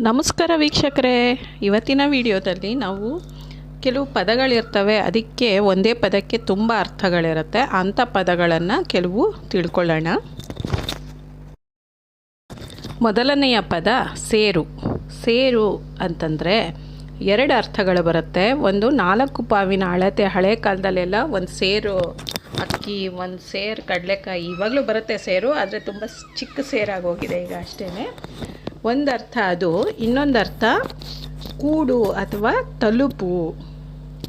ನಮಸ್ಕಾರ ವೀಕ್ಷಕರೇ. ಇವತ್ತಿನ ವಿಡಿಯೋದಲ್ಲಿ ನಾವು ಕೆಲವು ಪದಗಳಿರ್ತವೆ. ಅದಕ್ಕೆ ಒಂದೇ ಪದಕ್ಕೆ ತುಂಬ ಅರ್ಥಗಳಿರುತ್ತೆ. ಅಂಥ ಪದಗಳನ್ನು ಕೆಲವು ತಿಳ್ಕೊಳ್ಳೋಣ. ಮೊದಲನೆಯ ಪದ ಸೇರು. ಸೇರು ಅಂತಂದರೆ ಎರಡು ಅರ್ಥಗಳು ಬರುತ್ತೆ. ಒಂದು ನಾಲ್ಕು ಪಾವಿನ ಅಳತೆ, ಹಳೆ ಕಾಲದಲ್ಲೆಲ್ಲ ಒಂದು ಸೇರು ಅಕ್ಕಿ, ಒಂದು ಸೇರು ಕಡಲೆಕಾಯಿ, ಇವಾಗಲೂ ಬರುತ್ತೆ ಸೇರು, ಆದರೆ ತುಂಬ ಚಿಕ್ಕ ಸೇರಾಗೋಗಿದೆ ಈಗ ಅಷ್ಟೇ ಒಂದು ಅರ್ಥ ಅದು ಇನ್ನೊಂದು ಅರ್ಥ ಕೂಡು ಅಥವಾ ತಲುಪು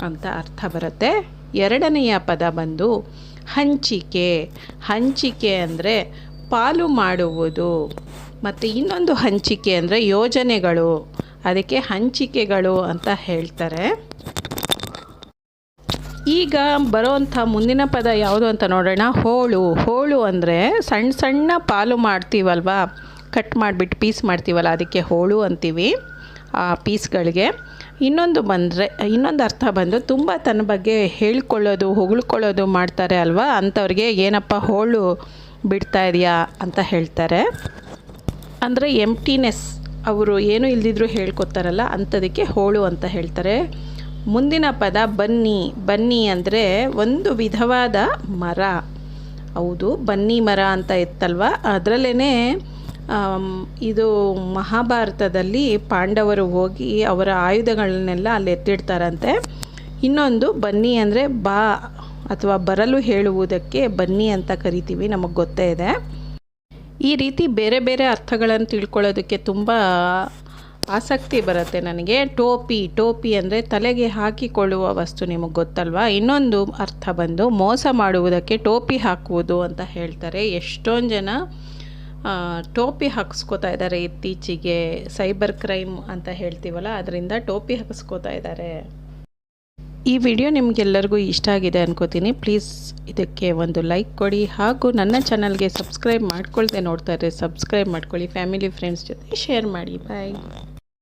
ಅಂತ ಅರ್ಥ ಬರುತ್ತೆ. ಎರಡನೆಯ ಪದ ಬಂದು ಹಂಚಿಕೆ. ಹಂಚಿಕೆ ಅಂದರೆ ಪಾಲು ಮಾಡುವುದು. ಮತ್ತು ಇನ್ನೊಂದು ಹಂಚಿಕೆ ಅಂದರೆ ಯೋಜನೆಗಳು. ಅದಕ್ಕೆ ಹಂಚಿಕೆಗಳು ಅಂತ ಹೇಳ್ತಾರೆ. ಈಗ ಬರೋವಂಥ ಮುಂದಿನ ಪದ ಯಾವುದು ಅಂತ ನೋಡೋಣ. ಹೋಳು. ಹೋಳು ಅಂದರೆ ಸಣ್ಣ ಸಣ್ಣ ಪಾಲು ಮಾಡ್ತೀವಲ್ವಾ? ಕಟ್ ಮಾಡಿಬಿಟ್ಟು ಪೀಸ್ ಮಾಡ್ತೀವಲ್ಲ, ಅದಕ್ಕೆ ಹೋಳು ಅಂತೀವಿ, ಆ ಪೀಸ್ಗಳಿಗೆ. ಇನ್ನೊಂದು ಬಂದರೆ, ಇನ್ನೊಂದು ಅರ್ಥ ಬಂದು ತುಂಬ ತನ್ನ ಬಗ್ಗೆ ಹೇಳ್ಕೊಳ್ಳೋದು, ಹೊಗಳ್ಕೊಳ್ಳೋದು ಮಾಡ್ತಾರೆ ಅಲ್ವಾ? ಅಂಥವ್ರಿಗೆ, ಏನಪ್ಪ, ಹೋಳು ಬಿಡ್ತಾ ಇದೆಯಾ? ಅಂತ ಹೇಳ್ತಾರೆ. ಅಂದರೆ ಎಂಟಿನೆಸ್ ಅವರು ಏನೂ ಇಲ್ದಿದ್ರು ಹೇಳ್ಕೊತಾರಲ್ಲ ಅಂಥದಕ್ಕೆ ಹೋಳು ಅಂತ ಹೇಳ್ತಾರೆ. ಮುಂದಿನ ಪದ ಬನ್ನಿ. ಬನ್ನಿ ಅಂದರೆ ಒಂದು ವಿಧವಾದ ಮರ. ಹೌದು, ಬನ್ನಿ ಮರ ಅಂತ ಇತ್ತಲ್ವ? ಅದರಲ್ಲೇ ಇದು ಮಹಾಭಾರತದಲ್ಲಿ ಪಾಂಡವರು ಹೋಗಿ ಅವರ ಆಯುಧಗಳನ್ನೆಲ್ಲ ಅಲ್ಲಿ ಎತ್ತಿಡ್ತಾರಂತೆ. ಇನ್ನೊಂದು ಬನ್ನಿ ಅಂದರೆ ಬಾ ಅಥವಾ ಬರಲು ಹೇಳುವುದಕ್ಕೆ ಬನ್ನಿ ಅಂತ ಕರಿತೀವಿ, ನಮಗೆ ಗೊತ್ತೇ ಇದೆ. ಈ ರೀತಿ ಬೇರೆ ಬೇರೆ ಅರ್ಥಗಳನ್ನು ತಿಳ್ಕೊಳ್ಳೋದಕ್ಕೆ ತುಂಬ ಆಸಕ್ತಿ ಬರುತ್ತೆ ನನಗೆ. ಟೋಪಿ ಟೋಪಿ ಅಂದರೆ ತಲೆಗೆ ಹಾಕಿಕೊಳ್ಳುವ ವಸ್ತು ನಿಮಗೆ ಗೊತ್ತಲ್ವಾ? ಇನ್ನೊಂದು ಅರ್ಥ ಬಂದು ಮೋಸ ಮಾಡುವುದಕ್ಕೆ ಟೋಪಿ ಹಾಕುವುದು ಅಂತ ಹೇಳ್ತಾರೆ. ಎಷ್ಟೊಂದು ಜನ ಟೋಪಿ ಹಾಕಿಸ್ಕೋತಾ ಇದ್ದಾರೆ ಇತ್ತೀಚೆಗೆ, ಸೈಬರ್ ಕ್ರೈಮ್ ಅಂತ ಹೇಳ್ತೀವಲ್ಲ, ಅದರಿಂದ ಟೋಪಿ ಹಾಕಿಸ್ಕೋತಾ ಇದ್ದಾರೆ. ಈ ವಿಡಿಯೋ ನಿಮಗೆಲ್ಲರಿಗೂ ಇಷ್ಟ ಆಗಿದೆ ಅನ್ಕೋತೀನಿ. ಪ್ಲೀಸ್ ಇದಕ್ಕೆ ಒಂದು ಲೈಕ್ ಕೊಡಿ. ಹಾಗೂ ನನ್ನ ಚಾನಲ್ಗೆ ಸಬ್ಸ್ಕ್ರೈಬ್ ಮಾಡ್ಕೊಳ್ದೆ ನೋಡ್ತಾ ಇದ್ರೆ ಸಬ್ಸ್ಕ್ರೈಬ್ ಮಾಡ್ಕೊಳ್ಳಿ. ಫ್ಯಾಮಿಲಿ, ಫ್ರೆಂಡ್ಸ್ ಜೊತೆ ಶೇರ್ ಮಾಡಿ. ಬಾಯ್.